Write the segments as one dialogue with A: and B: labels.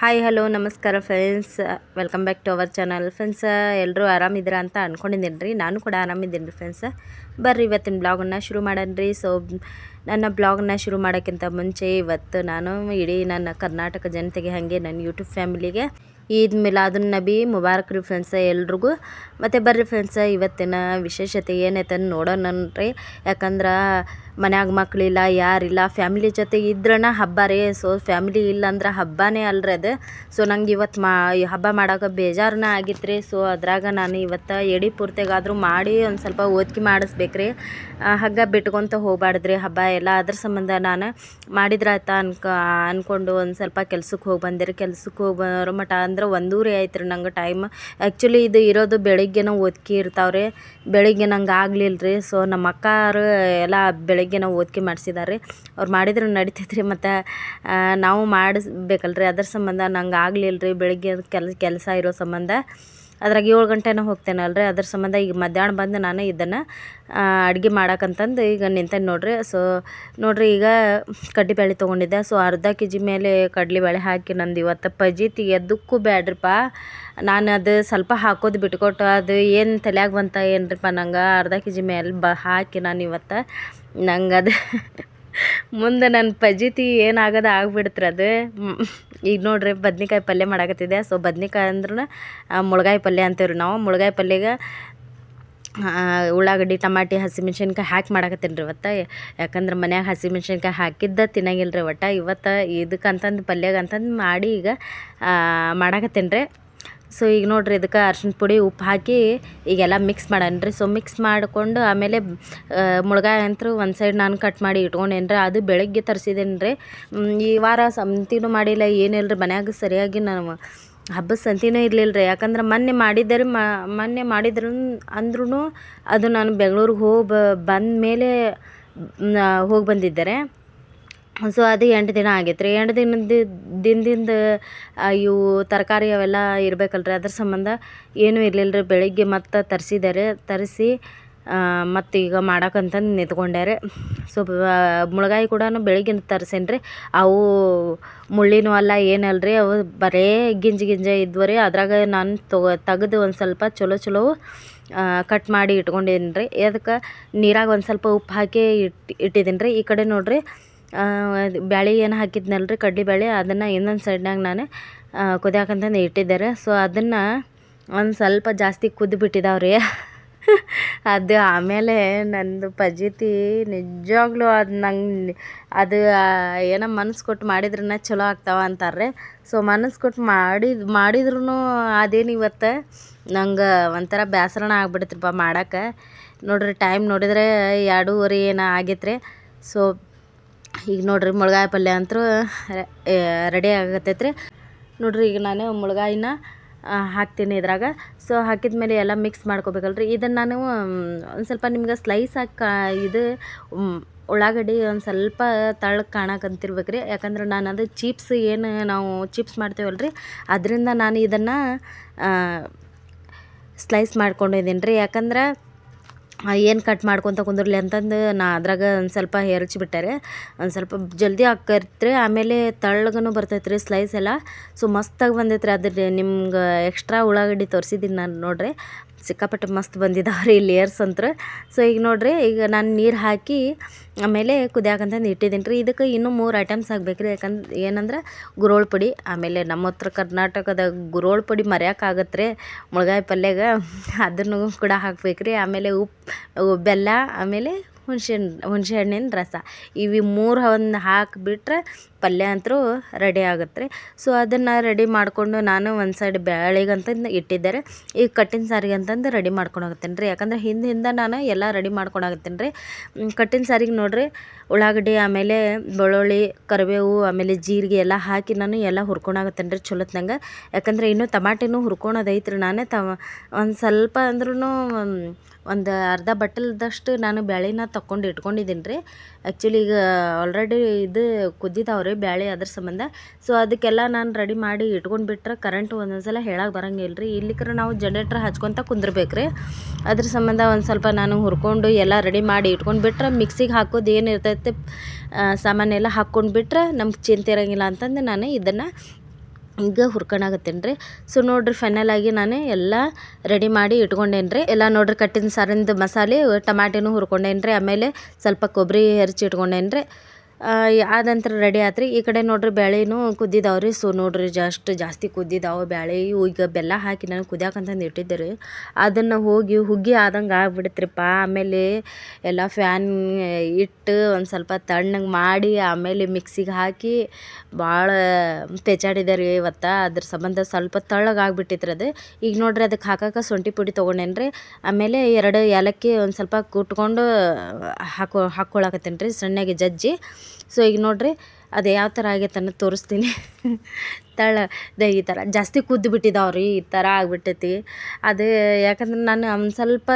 A: Hi hello ನಮಸ್ಕಾರ friends welcome back to our channel friends ಎಲ್ಲರೂ ಆರಾಮಿದ್ದೀರಾ ಅಂತ ಅಂದ್ಕೊಂಡಿದ್ದೀನಿ ರೀ ನಾನು ಕೂಡ ಆರಾಮಿದ್ದೀನಿ ರೀ ಫ್ರೆಂಡ್ಸ್ ಬರ್ರಿ, ಇವತ್ತಿನ ಬ್ಲಾಗನ್ನು ಶುರು ಮಾಡೋಣ ರೀ ಸೊ ನನ್ನ ಬ್ಲಾಗ್ನ ಶುರು ಮಾಡೋಕ್ಕಿಂತ ಮುಂಚೆ ಇವತ್ತು ನಾನು ಇಡೀ ನನ್ನ ಕರ್ನಾಟಕ ಜನತೆಗೆ ಹಾಗೆ ನನ್ನ ಯೂಟ್ಯೂಬ್ ಫ್ಯಾಮಿಲಿಗೆ ಈದ್ ಮಿಲಾದುನ್ ನಬಿ ಮುಬಾರಕ್ ರೀ ಫ್ರೆಂಡ್ಸ ಎಲ್ರಿಗೂ. ಮತ್ತು ಬರ್ರಿ ಫ್ರೆಂಡ್ಸ ಇವತ್ತಿನ ವಿಶೇಷತೆ ಏನೈತೆ ನೋಡೋಣ ರೀ ಯಾಕಂದ್ರೆ ಮನ್ಯಾಗ ಮಕ್ಕಳಿಲ್ಲ ಯಾರಿಲ್ಲ, ಫ್ಯಾಮಿಲಿ ಜೊತೆ ಇದ್ರನ ಹಬ್ಬ ರೀ. ಸೊ ಫ್ಯಾಮಿಲಿ ಇಲ್ಲ ಅಂದ್ರೆ ಹಬ್ಬನೇ ಅಲ್ರಿ ಅದು. ಸೊ ನಂಗೆ ಇವತ್ತು ಮಾ ಹಬ್ಬ ಮಾಡೋಕೆ ಬೇಜಾರನ ಆಗಿತ್ತು ರೀ. ಸೊ ಅದ್ರಾಗ ನಾನು ಇವತ್ತು ಎಡಿ ಪೂರ್ತಿಗಾದರೂ ಮಾಡಿ ಒಂದು ಸ್ವಲ್ಪ ಓದ್ಕಿ ಮಾಡಿಸ್ಬೇಕ್ರಿ ಹಗ್ಗ ಬಿಟ್ಕೊತ ಹೋಗ್ಬಾರ್ದ್ರಿ ಹಬ್ಬ. ಎಲ್ಲ ಅದ್ರ ಸಂಬಂಧ ನಾನು ಮಾಡಿದ್ರಾಯ್ತ ಅನ್ಕ ಅಂದ್ಕೊಂಡು ಒಂದು ಸ್ವಲ್ಪ ಕೆಲ್ಸಕ್ಕೆ ಹೋಗಿ ಬಂದಿರಿ. ಕೆಲ್ಸಕ್ಕೆ ಹೋಗಿ ಬರೋ ಮಟ ಅಂದ್ರೆ ಒಂದೂರಿ ಆಯ್ತು ರೀ ನಂಗೆ ಟೈಮ್. ಆ್ಯಕ್ಚುಲಿ ಇದು ಇರೋದು ಬೆಳಿಗ್ಗೆನೂ ಓದ್ಕಿ ಇರ್ತಾವ್ರಿ ಬೆಳಿಗ್ಗೆ ನಂಗೆ ಆಗಲಿಲ್ಲ ರೀ ಸೊ ನಮ್ಮ ಅಕ್ಕಾರು ಎಲ್ಲ ಬೆಳಿಗ್ಗೆ ನಾವು ಓದ್ಕೆ ಮಾಡಿಸಿದಾರೆ ಅವ್ರು ಮಾಡಿದ್ರೆ ನಡಿತೈತ್ರಿ ಮತ್ತು ನಾವು ಮಾಡಿಸ್ಬೇಕಲ್ರಿ. ಅದ್ರ ಸಂಬಂಧ ನಂಗೆ ಆಗಲಿಲ್ಲ ರೀ ಬೆಳಗ್ಗೆ ಕೆಲ, ಕೆಲಸ ಇರೋ ಸಂಬಂಧ. ಅದ್ರಾಗ ಏಳು ಗಂಟೆನ ಹೋಗ್ತೇನಲ್ರಿ. ಅದ್ರ ಸಂಬಂಧ ಈಗ ಮಧ್ಯಾಹ್ನ ಬಂದು ನಾನು ಇದನ್ನು ಅಡುಗೆ ಮಾಡಕ್ಕಂತಂದು ಈಗ ನಿಂತೇನೆ ನೋಡ್ರಿ. ಸೊ, ನೋಡ್ರಿ ಈಗ ಕಡ್ಲೆಬೇಳೆ ತೊಗೊಂಡಿದ್ದೆ. ಸೊ, ಅರ್ಧ ಕೆ ಜಿ ಮೇಲೆ ಕಡ್ಲೆಬೇಳೆ ಹಾಕಿ ನಂದು ಇವತ್ತು ಪಜೀತಿ ಎದ್ದಕ್ಕೂ ಬ್ಯಾಡ್ರಿಪ್ಪ. ನಾನು ಅದು ಸ್ವಲ್ಪ ಹಾಕೋದು ಬಿಟ್ಕೊಟ್ಟು ಅದು ಏನು ತಲೆಯಾಗ ಬಂತ ಏನ್ರಿಪ್ಪ ನಂಗೆ. ಅರ್ಧ ಕೆ ಜಿ ಮೇಲೆ ಬ, ಹಾಕಿ ನಾನು ಇವತ್ತು ನಂಗೆ ಮುಂದೆ ನನ್ನ ಪಜೀತಿ ಏನಾಗೋದು ಆಗ್ಬಿಡ್ತ್ರಿ ಅದು. ಈಗ ನೋಡ್ರಿ ಬದ್ನಿಕಾಯಿ ಪಲ್ಯ ಮಾಡಾಕತ್ತಿದೆ ಸೊ ಬದ್ನಿಕಾಯಿ ಅಂದ್ರೂ ಮುಳ್ಗಾಯಿ ಪಲ್ಯ ಅಂತೀವಿ ರೀ ನಾವು. ಮುಳ್ಗಾಯಿ ಪಲ್ಯಗೆ ಉಳ್ಳಾಗಡ್ಡಿ, ಟಮಾಟಿ, ಹಸಿಮೆಣ್ಸಿನ್ಕಾಯಿ ಹಾಕಿ ಮಾಡಾಕತ್ತೀನಿ ರೀ ಇವತ್ತು ಯಾಕಂದ್ರೆ ಮನ್ಯಾಗ ಹಸಿಮೆಣ್ಸಿನ್ಕಾಯಿ ಹಾಕಿದ್ದ ತಿನ್ನಂಗಿಲ್ಲ ರೀ ಒಟ್ಟು. ಇವತ್ತು ಇದಕ್ಕಂತಂದು ಪಲ್ಯಾಗ ಅಂತಂದು ಮಾಡಿ ಈಗ ಮಾಡಾಕತ್ತೀನಿ ರೀ ಸೊ ಈಗ ನೋಡಿರಿ ಇದಕ್ಕೆ ಅರ್ಶಿಣ ಪುಡಿ ಉಪ್ಪು ಹಾಕಿ ಈಗೆಲ್ಲ ಮಿಕ್ಸ್ ಮಾಡೋಣ ರೀ ಸೊ ಮಿಕ್ಸ್ ಮಾಡಿಕೊಂಡು ಆಮೇಲೆ ಮುಳ್ಗಾಯಿ ಅಂತೂ ಒಂದು ಸೈಡ್ ನಾನು ಕಟ್ ಮಾಡಿ ಇಟ್ಕೊಂಡೇನಿ ಅದು ಬೆಳಗ್ಗೆ ತರಿಸಿದೇನಿ ರೀ ಈ ವಾರ ಸಂತಿನೂ ಮಾಡಿಲ್ಲ ಏನಿಲ್ಲ ರೀ ಮನ್ಯಾಗ ಸರಿಯಾಗಿ ನಾನು ಹಬ್ಬದ ಸಂತಿನೂ ಇರಲಿಲ್ಲ ರೀ ಯಾಕಂದ್ರೆ ಮೊನ್ನೆ ಮಾಡಿದ್ದೆ ರೀ ಮೊನ್ನೆ ಮಾಡಿದ್ರು ಅಂದ್ರೂ ಅದು ನಾನು ಬೆಂಗ್ಳೂರಿಗೆ ಹೋಗಿ ಬಂದ ಮೇಲೆ ಹೋಗಿ ಬಂದಿದ್ದೆ ಸೊ ಅದು ಎಂಟು ದಿನ ಆಗೈತೆ ರೀ. ಎಂಟು ದಿನದ ದಿನದಿಂದ ಇವು ತರಕಾರಿ ಅವೆಲ್ಲ ಇರ್ಬೇಕಲ್ರಿ. ಅದ್ರ ಸಂಬಂಧ ಏನೂ ಇರಲಿಲ್ಲ ರೀ. ಬೆಳಿಗ್ಗೆ ಮತ್ತೆ ತರಿಸಿದ್ದಾರೆ ತರಿಸಿ ಮತ್ತು ಈಗ ಮಾಡಕ್ಕಂತಂದು ನಿಂತ್ಕೊಂಡೆ ರೀ. ಸೊ ಮುಳಗಾಯಿ ಕೂಡ ಬೆಳಗ್ಗೆ ತರಿಸೇನಿ ರೀ. ಅವು ಮುಳ್ಳಿನೂ ಅಲ್ಲ ಏನಲ್ಲ ರೀ. ಅವು ಬರೇ ಗಿಂಜಿ ಗಿಂಜ ಇದ್ವು ರೀ. ಅದ್ರಾಗ ನಾನು ತೊಗ ತೆಗ್ದು ಒಂದು ಸ್ವಲ್ಪ ಚಲೋ ಚಲೋ ಕಟ್ ಮಾಡಿ ಇಟ್ಕೊಂಡಿದ್ದೀನಿ ರೀ. ಅದಕ್ಕೆ ನೀರಾಗ ಒಂದು ಸ್ವಲ್ಪ ಉಪ್ಪು ಹಾಕಿ ಇಟ್ಟು ಇಟ್ಟಿದ್ದೀನಿ ರೀ. ಈ ಕಡೆ ನೋಡಿರಿ ಬ್ಯಾಳೆ ಏನು ಹಾಕಿದ್ನಲ್ಲ ರೀ ಕಡ್ಲೆಬೇಳೆ ಅದನ್ನು ಇನ್ನೊಂದು ಸೈಡ್ನಾಗ ನಾನು ಕುದಿಯಾಕಂತಂದು ಇಟ್ಟಿದ್ದಾರೆ. ಸೊ ಅದನ್ನು ಒಂದು ಸ್ವಲ್ಪ ಜಾಸ್ತಿ ಕುದ್ದು ರೀ ಅದು ಆಮೇಲೆ ನಂದು ಪಜೀತಿ ನಿಜವಾಗ್ಲೂ ಅದು ನಂಗೆ ಅದು ಏನೋ ಮನಸ್ಸು ಕೊಟ್ಟು ಮಾಡಿದ್ರನ್ನ ಚಲೋ ಆಗ್ತಾವ ಅಂತಾರೆ ಸೊ ಮನಸ್ಸು ಕೊಟ್ಟು ಮಾಡಿದ ಮಾಡಿದ್ರೂ ಅದೇನು ಇವತ್ತು? ನಂಗೆ ಒಂಥರ ಬೇಸರನ ಆಗ್ಬಿಡ್ತಿರಪ್ಪ ಮಾಡೋಕ್ಕೆ ನೋಡ್ರಿ ಟೈಮ್ ನೋಡಿದರೆ ಎರಡೂವರೆ ಏನೋ ಆಗೈತ್ರಿ. ಸೊ ಈಗ ನೋಡಿರಿ ಮುಳ್ಗಾಯಿ ಪಲ್ಯ ಅಂತೂ ರೆಡಿ ಆಗತ್ತೈತೆ ರೀ ನೋಡಿರಿ ಈಗ ನಾನು ಮುಳ್ಗಾಯಿನ ಹಾಕ್ತೀನಿ ಇದ್ರಾಗ. ಸೊ ಹಾಕಿದ ಮೇಲೆ ಎಲ್ಲ ಮಿಕ್ಸ್ ಮಾಡ್ಕೋಬೇಕಲ್ರಿ. ಇದನ್ನು ನಾನು ಒಂದು ಸ್ವಲ್ಪ ನಿಮ್ಗೆ ಸ್ಲೈಸ್ ಹಾಕಿ ಇದು ಉಳ್ಳಾಗಡ್ಡಿ ಒಂದು ಸ್ವಲ್ಪ ತಳ್ಳಗೆ ಕಾಣಕಂತಿರ್ಬೇಕು ರೀ ಯಾಕಂದ್ರೆ ನಾನು ಅದು ಚಿಪ್ಸ್ ಏನು ನಾವು ಚಿಪ್ಸ್ ಮಾಡ್ತೇವಲ್ಲ ರೀ ಅದರಿಂದ ನಾನು ಇದನ್ನು ಸ್ಲೈಸ್ ಮಾಡ್ಕೊಂಡಿದ್ದೀನಿ ರೀ ಯಾಕಂದ್ರೆ ಏನು ಕಟ್ ಮಾಡ್ಕೊತ ಕುಂದ್ರಲಿ ಅಂತಂದು ನಾ ಅದ್ರಾಗ ಒಂದು ಸ್ವಲ್ಪ ಹೆರಚ್ಬಿಟ್ಟೆ ಒಂದು ಸ್ವಲ್ಪ ಜಲ್ದಿ ಆಕೈತ್ರಿ ಆಮೇಲೆ ತೆಳ್ಳಗನು ಬರ್ತೈತೆ ರೀ ಸ್ಲೈಸ್ ಎಲ್ಲ. ಸೊ ಮಸ್ತಾಗಿ ಬಂದೈತೆ ರೀ ಅದ್ರ ನಿಮ್ಗೆ ಎಕ್ಸ್ಟ್ರಾ ಉಳ್ಳಾಗಡ್ಡಿ ತೋರಿಸಿದ್ದೀನಿ ನಾನು ನೋಡ್ರಿ. ಸಿಕ್ಕಾಪಟ್ಟೆ ಮಸ್ತ್ ಬಂದಿದ್ದಾವೆ ರೀ ಲೇಯರ್ಸ್ ಅಂತ ಸೊ ಈಗ ನೋಡಿರಿ, ಈಗ ನಾನು ನೀರು ಹಾಕಿ ಆಮೇಲೆ ಕುದಿಯಾಕಂತಂದು ಇಟ್ಟಿದ್ದೀನಿ ರೀ. ಇದಕ್ಕೆ ಇನ್ನೂ ಮೂರು ಐಟಮ್ಸ್ ಹಾಕ್ಬೇಕು ರೀ ಯಾಕಂದ್ರೆ ಏನಂದ್ರೆ ಗುರೋಳ್ ಪುಡಿ, ಆಮೇಲೆ ನಮ್ಮ ಹತ್ರ ಕರ್ನಾಟಕದ ಗುರೋಳ್ ಪುಡಿ ಮರೆಯೋಕ್ಕಾಗತ್ತೆ ರೀ ಮುಳ್ಗಾಯಿ ಪಲ್ಯಾಗ ಅದನ್ನು ಕೂಡ ಹಾಕ್ಬೇಕು ರೀ ಆಮೇಲೆ ಉಪ್ಪು ಬೆಲ್ಲ, ಆಮೇಲೆ ಹುಣ್ಸೆ ಹುಣ್ಸೆ ಹಣ್ಣಿನ ರಸ. ಇವು ಮೂರು ಒಂದು ಹಾಕಿಬಿಟ್ರೆ ಪಲ್ಯ ಅಂತೂ ರೆಡಿ ಆಗುತ್ತೆ ರೀ. ಸೊ ಅದನ್ನು ರೆಡಿ ಮಾಡಿಕೊಂಡು ನಾನು ಒಂದು ಸೈಡ್ ಬ್ಯಾಳಿಗಂತಂದು ಇಟ್ಟಿದ್ದಾರೆ ಈಗ ಕಟ್ಟಿನ ಸಾರಿಗೆ ಅಂತಂದು ರೆಡಿ ಮಾಡ್ಕೊಂಡು ಹೋಗ್ತೀನಿ ರೀ. ಯಾಕಂದ್ರೆ ಹಿಂದೆ ಹಿಂದೆ ನಾನು ಎಲ್ಲ ರೆಡಿ ಮಾಡ್ಕೊಂಡು ಹೋಗ್ತೀನಿ ರೀ. ಕಟ್ಟಿನ ಸಾರಿಗೆ ನೋಡಿರಿ, ಉಳ್ಳಾಗಡ್ಡಿ, ಆಮೇಲೆ ಬೆಳ್ಳುಳ್ಳಿ, ಕರಿಬೇವು, ಆಮೇಲೆ ಜೀರಿಗೆ ಎಲ್ಲ ಹಾಕಿ ನಾನು ಎಲ್ಲ ಹುರ್ಕೊಂಡಾಗತ್ತೇನೆ ರೀ ಚಲೋತ್ನಂಗೆ ಯಾಕಂದ್ರೆ ಇನ್ನೂ ಟಮಾಟಿನೂ ಹುರ್ಕೊಳೋದೈತ್ರಿ ನಾನೇ ತವ ಒಂದು ಸ್ವಲ್ಪ ಅಂದ್ರೂ ಒಂದು ಅರ್ಧ ಬಟ್ಟಲ್ದಷ್ಟು ನಾನು ಬ್ಯಾಳಿನ ತಗೊಂಡು ಇಟ್ಕೊಂಡಿದ್ದೀನಿ ರೀ. ಆ್ಯಕ್ಚುಲಿ ಈಗ ಆಲ್ರೆಡಿ ಇದು ಕುದ್ದಿದ್ದಾವೆ ರೀ ಬ್ಯಾಳೆ ಅದ್ರ ಸಂಬಂಧ. ಸೊ ಅದಕ್ಕೆಲ್ಲ ನಾನು ರೆಡಿ ಮಾಡಿ ಇಟ್ಕೊಂಡು ಬಿಟ್ರೆ ಕರೆಂಟ್ ಒಂದೊಂದು ಸಲ ಹೇಳಕ್ಕೆ ಬರಂಗಿಲ್ಲ ರೀ ಇಲ್ಲಿಕ್ರೆ ನಾವು ಜನ್ರೇಟ್ರ್ ಹಚ್ಕೊತ ಕುಂದಿರ್ಬೇಕು ರೀ ಅದ್ರ ಸಂಬಂಧ ಒಂದು ಸ್ವಲ್ಪ ನಾನು ಹುರ್ಕೊಂಡು ಎಲ್ಲ ರೆಡಿ ಮಾಡಿ ಇಟ್ಕೊಂಡು ಬಿಟ್ರೆ ಮಿಕ್ಸಿಗೆ ಹಾಕೋದು ಏನು ಇರ್ತೈತೆ ಸಾಮಾನೆಲ್ಲ ಹಾಕ್ಕೊಂಡು ಬಿಟ್ರೆ ನಮ್ಗೆ ಚಿಂತೆ ಇರೋಂಗಿಲ್ಲ ಅಂತಂದು ನಾನು ಇದನ್ನು ಈಗ ಹುರ್ಕೊಂಡಾಗತ್ತೇನೆ ರೀ ಸೊ ನೋಡಿರಿ ಫೈನಲ್ ಆಗಿ ನಾನು ಎಲ್ಲ ರೆಡಿ ಮಾಡಿ ಇಟ್ಕೊಂಡೇನಿ ರೀ ಎಲ್ಲ ನೋಡ್ರಿ ಕಟ್ಟಿನ ಸಾರಿಂದು ಮಸಾಲೆ, ಟಮಾಟಿನೂ ಹುರ್ಕೊಂಡೇನಿ ರೀ ಆಮೇಲೆ ಸ್ವಲ್ಪ ಕೊಬ್ಬರಿ ಹೆರ್ಚಿ ಇಟ್ಕೊಂಡೇನಿ ರೀ ಆದ ನಂತರ ರೆಡಿ ಆತ್ರಿ. ಈ ಕಡೆ ನೋಡ್ರಿ ಬ್ಯಾಳೆನೂ ಕುದ್ದಿದಾವೆ ರೀ ಸೊ ನೋಡ್ರಿ, ಜಸ್ಟ್ ಜಾಸ್ತಿ ಕುದ್ದಿದಾವೆ ಇವು ಈಗ ಬೆಲ್ಲ ಹಾಕಿ ನಾನು ಕುದಿಯಾಕಂತಂದು ಇಟ್ಟಿದ್ದೆ ರೀ. ಅದನ್ನು ಹೋಗಿ ಹುಗ್ಗಿ ಆದಂಗೆ ಆಗ್ಬಿಡ್ತ್ರಿಪ್ಪ ಆಮೇಲೆ ಎಲ್ಲ ಫ್ಯಾನ್ ಇಟ್ಟು ಒಂದು ಸ್ವಲ್ಪ ತಣ್ಣಗೆ ಮಾಡಿ ಆಮೇಲೆ ಮಿಕ್ಸಿಗೆ ಹಾಕಿ ಭಾಳ ಪೆಚಾಡಿದೆ ರೀ ಇವತ್ತು. ಅದ್ರ ಸಂಬಂಧ ಸ್ವಲ್ಪ ತಳ್ಳಗಾಗ್ಬಿಟ್ಟಿತ್ರಿ ಅದು. ಈಗ ನೋಡ್ರಿ ಅದಕ್ಕೆ ಹಾಕಕ್ಕೆ ಶುಂಠಿ ಪುಡಿ ತೊಗೊಂಡೇನಿ ರೀ. ಆಮೇಲೆ ಎರಡು ಏಲಕ್ಕಿ ಒಂದು ಸ್ವಲ್ಪ ಕುಟ್ಕೊಂಡು ಹಾಕೋ ಹಾಕ್ಕೊಳಕತ್ತೀನಿ ರೀ ಸಣ್ಣಗೆ ಜಜ್ಜಿ. ಸೊ ಈಗ ನೋಡಿರಿ, ಅದು ಯಾವ ಥರ ಆಗೈತೆ ಅನ್ನೋದು ತೋರಿಸ್ತೀನಿ. ತಳ ಈ ಥರ ಜಾಸ್ತಿ ಕುದ್ದು ಬಿಟ್ಟಿದ್ದಾವೆ ರೀ ಈ ಥರ ಆಗಿಬಿಟ್ಟೈತಿ. ಅದು ಯಾಕಂದ್ರೆ ನಾನು ಒಂದು ಸ್ವಲ್ಪ,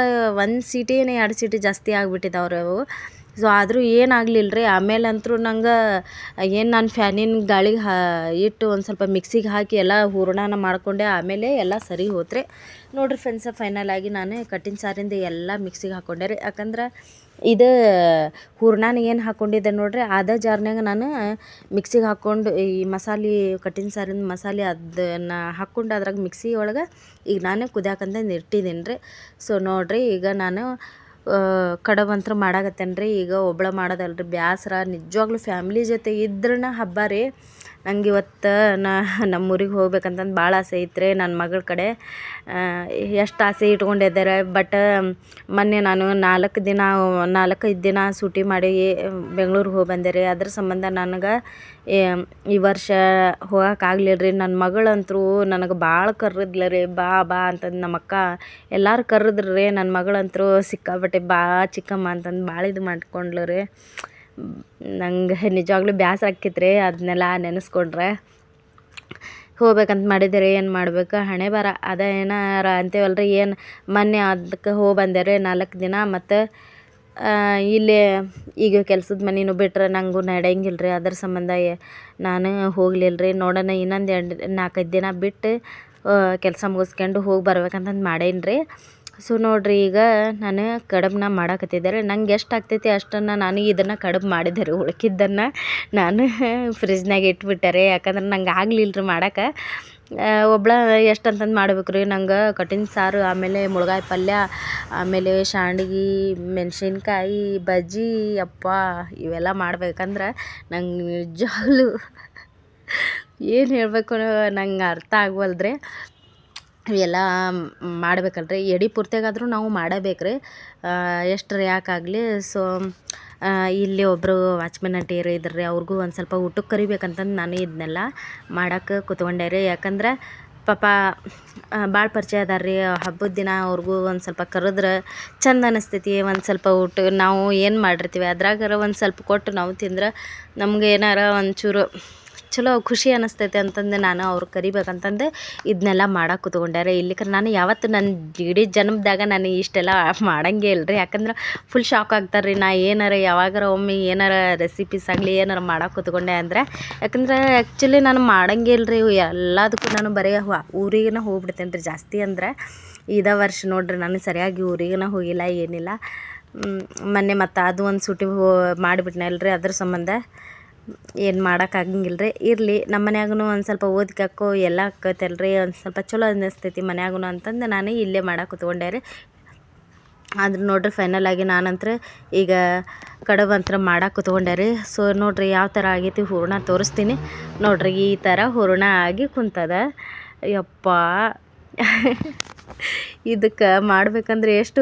A: ಒಂದು ಸೀಟಿನೇ ಎರಡು ಸೀಟಿ ಜಾಸ್ತಿ ಆಗಿಬಿಟ್ಟಿದ್ದಾವ್ರಿ ಅವು. ಸೊ ಆದರೂ ಏನಾಗಲಿಲ್ಲ ರೀ ಆಮೇಲೆ ಅಂತೂ ನಂಗೆ ಏನು ನಾನು ಫ್ಯಾನಿನ ಗಾಳಿಗೆ ಹಾ, ಇಟ್ಟು ಒಂದು ಸ್ವಲ್ಪ ಮಿಕ್ಸಿಗೆ ಹಾಕಿ ಎಲ್ಲ ಹೂರಣನ ಮಾಡಿಕೊಂಡೆ, ಆಮೇಲೆ ಎಲ್ಲ ಸರಿ ಹೋತ್ರಿ. ನೋಡಿರಿ ಫ್ರೆಂಡ್ಸ ಫೈನಲ್ ಆಗಿ ನಾನು ಕಟ್ಟಿನ ಸಾರಿಂದ ಎಲ್ಲ ಮಿಕ್ಸಿಗೆ ಹಾಕ್ಕೊಂಡೆ ರೀ. ಯಾಕಂದ್ರೆ ಇದು ಹೂರ್ಣಾನ ಏನು ಹಾಕ್ಕೊಂಡಿದ್ದೆ ನೋಡ್ರಿ ಅದೇ ಜಾರ್ನ್ಯಾಗ ನಾನು ಮಿಕ್ಸಿಗೆ ಹಾಕ್ಕೊಂಡು ಈ ಮಸಾಲೆ ಕಟ್ಟಿನ ಸಾರಿನ ಮಸಾಲೆ ಅದನ್ನು ಹಾಕ್ಕೊಂಡು ಅದ್ರಾಗ ಮಿಕ್ಸಿ ಒಳಗೆ ಈಗ ನಾನೇ ಕುದಿಯಾಕಂತಂದು ಇಟ್ಟಿದ್ದೀನಿ ರೀ ಸೊ ನೋಡಿರಿ, ಈಗ ನಾನು ಕಡವಂತ್ರ ಅಂತೂ ಮಾಡಾಕತ್ತೇನೆ ರೀ ಈಗ ಒಬ್ಳೆ ಮಾಡೋದಲ್ರಿ. ಬ್ಯಾಸ್ರ ನಿಜವಾಗ್ಲೂ ಫ್ಯಾಮ್ಲಿ ಜೊತೆ ಇದ್ರನ ಹಬ್ಬ ರೀ. ನಂಗೆ ಇವತ್ತು ನಾ ನಮ್ಮೂರಿಗೆ ಹೋಗ್ಬೇಕಂತಂದು ಭಾಳ ಆಸೆ ಐತ್ರಿ ನನ್ನ ಮಗಳ ಕಡೆ. ಎಷ್ಟು ಆಸೆ ಇಟ್ಕೊಂಡಿದ್ದಾರೆ ಬಟ್ ಮೊನ್ನೆ ನಾನು ನಾಲ್ಕು ದಿನ, ನಾಲ್ಕೈದು ದಿನ ಸೂಟಿ ಮಾಡಿ ಬೆಂಗ್ಳೂರಿಗೆ ಹೋಗಿ ಬಂದೆ ರೀ. ಅದ್ರ ಸಂಬಂಧ ನನಗೆ ಈ ವರ್ಷ ಹೋಗೋಕ್ಕಾಗ್ಲಿಲ್ಲ ರೀ. ನನ್ನ ಮಗಳಂತೂ ನನಗೆ ಭಾಳ ಕರೆದ್ಲ ರೀ. ಬಾ ಬಾ ಅಂತಂದು ನಮ್ಮ ಅಕ್ಕ ಎಲ್ಲರೂ ಕರೆದ್ರು ರೀ. ನನ್ನ ಮಗಳಂತೂ ಸಿಕ್ಕಾಪಟ್ಟೆ ಬಾ ಚಿಕ್ಕಮ್ಮ ಅಂತಂದು ಭಾಳ ಇದು ಮಾಡ್ಕೊಂಡ್ಲು ರೀ. ನಂಗೆ ನಿಜವಾಗ್ಲೂ ಬೇಸರ ರೀ ಅದನ್ನೆಲ್ಲ ನೆನೆಸ್ಕೊಂಡ್ರೆ. ಹೋಗ್ಬೇಕಂತ ಮಾಡಿದ್ದೆ ಏನು ಮಾಡ್ಬೇಕು? ಹಣೆ ಬರ ಅದೇ ಏನಾರ ಅಂತೀವಲ್ಲ ರೀ ಏನು ಮೊನ್ನೆ ಅದಕ್ಕೆ ಹೋಗಿ ಬಂದೆ ರೀ ನಾಲ್ಕು ದಿನ, ಮತ್ತು ಇಲ್ಲೇ ಈಗ ಕೆಲ್ಸದ ಮನೆನೂ ಬಿಟ್ರೆ ನನಗೂ ನಡೆಯಂಗಿಲ್ಲ ರೀ ಅದ್ರ ಸಂಬಂಧ ನಾನು ಹೋಗ್ಲಿಲ್ಲ ರೀ ನೋಡೋಣ, ಇನ್ನೊಂದು ಎರಡು ನಾಲ್ಕೈದು ದಿನ ಬಿಟ್ಟು ಕೆಲಸ ಮುಗಿಸ್ಕೊಂಡು ಹೋಗಿ ಬರ್ಬೇಕಂತಂದು ಮಾಡೇನಿ ರೀ ಸೊ ನೋಡಿರಿ ಈಗ ನಾನು ಕಡುಬನ್ನ ಮಾಡಾಕತ್ತಿದ್ದಾರೆ ನಂಗೆ ಎಷ್ಟು ಆಗ್ತೈತಿ ಅಷ್ಟನ್ನು ನಾನು ಇದನ್ನು ಕಡುಬು ಮಾಡಿದ್ದೆ ರೀ ಉಳ್ಕಿದ್ದನ್ನು ನಾನು ಫ್ರಿಜ್ನಾಗ ಇಟ್ಬಿಟ್ಟಾರೆ ಯಾಕಂದ್ರೆ ನಂಗೆ ಆಗಲಿಲ್ಲ ರೀ ಮಾಡೋಕೆ ಒಬ್ಳ ಎಷ್ಟು ಅಂತಂದು ಮಾಡ್ಬೇಕು ರೀ, ನಂಗೆ ಕಠಿಣ ಸಾರು, ಆಮೇಲೆ ಮುಳ್ಗಾಯಿ ಪಲ್ಯ, ಆಮೇಲೆ ಶಾಂಡ್ಗಿ ಮೆಣಸಿನ್ಕಾಯಿ, ಬಜ್ಜಿ ಅಪ್ಪ ಇವೆಲ್ಲ ಮಾಡ್ಬೇಕಂದ್ರೆ ನಂಗೆ ನಿಜವಾಗ್ಲೂ ಏನು ಹೇಳಬೇಕು ನಂಗೆ ಅರ್ಥ ಆಗುವಲ್ದ್ರೆ. ಇವೆಲ್ಲ ಮಾಡ್ಬೇಕಲ್ಲ ರೀ ಎಡೆ ನಾವು ಮಾಡಬೇಕು ರೀ ಎಷ್ಟು ಎಷ್ಟರ ಯಾಕಾಗಲಿ ಸೊ ಇಲ್ಲಿ ಒಬ್ಬರು ವಾಚ್ಮೆನ್ ಆಂಟಿಯರು ಇದ್ರು ರೀ ಅವ್ರಿಗೂ ಒಂದು ಸ್ವಲ್ಪ ಊಟಕ್ಕೆ ಕರಿಬೇಕಂತಂದು ನಾನು ಇದನ್ನೆಲ್ಲ ಮಾಡಕ್ಕೆ ಕೂತ್ಕೊಂಡೆ ರೀ. ಯಾಕಂದ್ರೆ, ಪಾಪ ಭಾಳ ಪರಿಚಯ ಅದಾರ ರೀ. ಹಬ್ಬದ ದಿನ ಅವ್ರಿಗೂ ಒಂದು ಸ್ವಲ್ಪ ಕರೆದ್ರೆ ಚಂದ ಅನಿಸ್ತೈತಿ, ಒಂದು ಸ್ವಲ್ಪ ಊಟ, ನಾವು ಏನು ಮಾಡಿರ್ತೀವಿ, ಅದ್ರಾಗಾರ ಒಂದು ಸ್ವಲ್ಪ ಕೊಟ್ಟು ನಾವು ತಿಂದ್ರೆ ನಮ್ಗೆ ಏನಾರ ಒಂಚೂರು ಚಲೋ ಖುಷಿ ಅನ್ನಿಸ್ತೈತೆ ಅಂತಂದು ನಾನು ಅವ್ರು ಕರಿಬೇಕಂತಂದು ಇದನ್ನೆಲ್ಲ ಮಾಡಕ್ಕೆ ಕೂತ್ಕೊಂಡೆ ಇಲ್ಲಿಕರ್ ನಾನು ಯಾವತ್ತು ನನ್ನ ಇಡೀ ಜನ್ಮದಾಗ ನಾನು ಇಷ್ಟೆಲ್ಲ ಮಾಡಂಗೆ ರೀ ಯಾಕಂದ್ರೆ ಫುಲ್ ಶಾಕ್ ಆಗ್ತಾರೆ ರೀ ನಾ ಏನಾರ ಯಾವಾಗಾರ ಒಮ್ಮೆ ಏನಾರ ರೆಸಿಪೀಸ್ ಆಗಲಿ ಏನಾರ ಮಾಡಕ್ಕೆ ಕೂತ್ಕೊಂಡೆ ಅಂದರೆ, ಯಾಕಂದ್ರೆ ಆ್ಯಕ್ಚುಲಿ ನಾನು ಮಾಡಂಗೆ ಇಲ್ಲ ರೀ ಎಲ್ಲದಕ್ಕೂ ನಾನು ಬರೀ ಊರಿಗೇ ಹೋಗ್ಬಿಡ್ತೇನೆ ರೀ ಜಾಸ್ತಿ ಅಂದ್ರೆ. ಇದ ವರ್ಷ ನೋಡ್ರಿ ನಾನು ಸರಿಯಾಗಿ ಊರಿಗೇನ ಹೋಗಿಲ್ಲ, ಏನಿಲ್ಲ. ಮೊನ್ನೆ ಮತ್ತು ಅದು ಒಂದು ಸೂಟಿ ಹೋ ಮಾಡಿಬಿಟ್ನಲ್ಲ ರೀ ಅದ್ರ ಸಂಬಂಧ. ಏನು ಮಾಡೋಕ್ಕಾಗಂಗಿಲ್ಲ ರೀ ಇರಲಿ ನಮ್ಮ ಮನ್ಯಾಗೂ ಒಂದು ಸ್ವಲ್ಪ ಓದ್ಕಕ್ಕೋ ಎಲ್ಲ ಆಕೈತಲ್ಲ ರೀ ಒಂದು ಸ್ವಲ್ಪ ಚಲೋ ಅನ್ನಿಸ್ತೈತಿ ಮನ್ಯಾಗೂ ಅಂತಂದು ನಾನು ಇಲ್ಲೇ ಮಾಡಕ್ಕೆ ಕೂತ್ಕೊಂಡೆ ರೀ. ಆದ್ರೆ ನೋಡಿರಿ ಫೈನಲ್ ಆಗಿ ನಾನಂತ್ರ ಈಗ ಕಡಬಂತ್ರ ಮಾಡಕ್ಕೆ ಕೂತ್ಕೊಂಡೆ ರೀ. ಸೊ ನೋಡಿರಿ ಯಾವ ಥರ ಆಗೈತಿ ಹೂರಣ ತೋರಿಸ್ತೀನಿ. ನೋಡಿರಿ ಈ ಥರ ಹೂರಣ ಆಗಿ ಕುಂತದ. ಯಪ್ಪ! ಇದಕ್ಕೆ ಮಾಡ್ಬೇಕಂದ್ರೆ ಎಷ್ಟು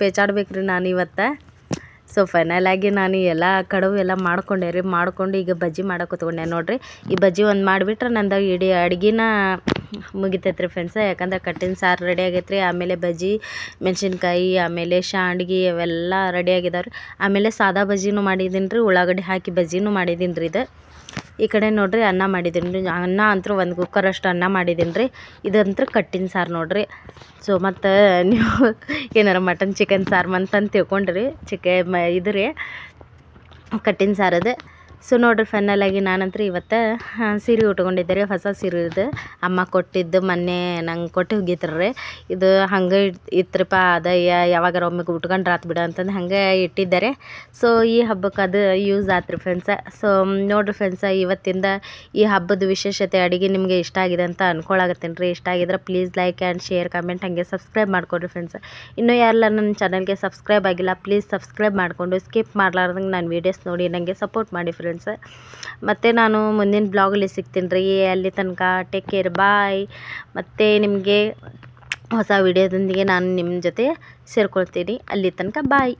A: ಪೇಚಾಡ್ಬೇಕು ರೀ ನಾನು ಇವತ್ತು? ಸೊ ಫೈನಲ್ ಆಗಿ ನಾನು ಎಲ್ಲ ಕಡವು ಎಲ್ಲ ಮಾಡ್ಕೊಂಡೆ ರೀ. ಮಾಡ್ಕೊಂಡು ಈಗ ಬಜ್ಜಿ ಮಾಡಕ್ಕೆ ಕೂತ್ಕೊಂಡೆ ನೋಡಿರಿ. ಈ ಬಜ್ಜಿ ಒಂದು ಮಾಡಿಬಿಟ್ರೆ ನಂದು ಇಡೀ ಅಡ್ಗೆನ ಮುಗಿತೈತೆ ರೀ ಫ್ರೆಂಡ್ಸ ಯಾಕಂದ್ರೆ ಕಟ್ಟಿನ ಸಾರು ರೆಡಿ ಆಗೈತೆ ರೀ ಆಮೇಲೆ ಬಜ್ಜಿ, ಮೆಣಸಿನ್ಕಾಯಿ, ಆಮೇಲೆ ಶಾಂಡ್ಗಿ ಅವೆಲ್ಲ ರೆಡಿ ಆಗಿದಾವೆ ರೀ ಆಮೇಲೆ ಸಾದಾ ಬಜ್ಜಿನೂ ಮಾಡಿದ್ದೀನಿ ರೀ ಉಳ್ಳಾಗಡ್ಡಿ ಹಾಕಿ ಬಜ್ಜಿನೂ ಮಾಡಿದ್ದೀನಿ ರೀ ಇದು. ಈ ಕಡೆ ನೋಡಿರಿ ಅನ್ನ ಮಾಡಿದ್ದೀನಿ ರೀ. ಅನ್ನ ಅಂತೂ ಒಂದು ಕುಕ್ಕರ್ ಅಷ್ಟು ಅನ್ನ ಮಾಡಿದ್ದೀನಿ ರೀ. ಇದಂತೂ ಕಟ್ಟಿನ ಸಾರು ನೋಡಿರಿ. ಸೊ ಮತ್ತು ನೀವು ಏನಾರ ಮಟನ್ ಚಿಕನ್ ಸಾರು ಮಂತಂದು ತಿಳ್ಕೊಂಡ್ರಿ. ಚಿಕೆ ಮ ಇದು ರೀ. ಕಟ್ಟಿನ ಸಾರದು ಸೊ ನೋಡ್ರಿ ಫೈನಲ್ ಆಗಿ ಇವತ್ತು ಸೀರೆ ಉಟ್ಕೊಂಡಿದ್ದೆ ಹೊಸ ಸೀರೆ ಇದು. ಅಮ್ಮ ಕೊಟ್ಟಿದ್ದು ಮೊನ್ನೆ ನಂಗೆ ಕೊಟ್ಟು ಹೋಗಿದ್ರಿ ಇದು ಹಂಗೆ ಇತ್ರಪ್ಪ, ಅದ ಯಾವಾಗಾರ ಒಮ್ಮೆ ಉಟ್ಕೊಂಡ್ರೆ ಆತು ಬಿಡ ಅಂತಂದು ಹಂಗೆ ಇಟ್ಟಿದ್ದಾರೆ. ಸೊ ಈ ಹಬ್ಬಕ್ಕೆ ಅದು ಯೂಸ್ ಆತ್ರಿ ಫ್ರೆಂಡ್ಸ ಸೊ ನೋಡ್ರಿ ಫ್ರೆಂಡ್ಸ ಇವತ್ತಿಂದ ಈ ಹಬ್ಬದ ವಿಶೇಷತೆ ಅಡುಗೆ ನಿಮಗೆ ಇಷ್ಟ ಆಗಿದೆ ಅಂತ ಅನ್ಕೊಳಾಗತ್ತೇನೆ ರೀ. ಇಷ್ಟ ಆಗಿದ್ರೆ please like and share comment ಹಂಗೆ ಸಬ್ಸ್ಕ್ರೈಬ್ ಮಾಡ್ಕೊಡ್ರಿ ಫ್ರೆಂಡ್ಸ್ ಇನ್ನೂ ಯಾರೆಲ್ಲ ನನ್ನ ಚಾನಲ್ಗೆ ಸಬ್ಸ್ಕ್ರೈಬ್ ಆಗಿಲ್ಲ ಪ್ಲೀಸ್ ಸಬ್ಸ್ಕ್ರೈಬ್ ಮಾಡಿಕೊಂಡು ಸ್ಕಿಪ್ ಮಾಡಲಾರ್ದಂಗೆ ನಾನು ವೀಡಿಯೋಸ್ ನೋಡಿ ನನಗೆ ಸಪೋರ್ಟ್ ಮಾಡಿ ಫ್ರೆಂಡ್ಸ್ ಮತ್ತು ನಾನು ಮುಂದಿನ ಬ್ಲಾಗಲ್ಲಿ ಸಿಗ್ತೀನಿ ರೀ. ಅಲ್ಲಿ ತನಕ ಟೇಕ್ ಕೇರ್ ಬಾಯ್ ಮತ್ತು ನಿಮಗೆ ಹೊಸ ವಿಡಿಯೋದೊಂದಿಗೆ ನಾನು ನಿಮ್ಮ ಜೊತೆ ಸೇರ್ಕೊಳ್ತೀನಿ. ಅಲ್ಲಿ ತನಕ ಬಾಯ್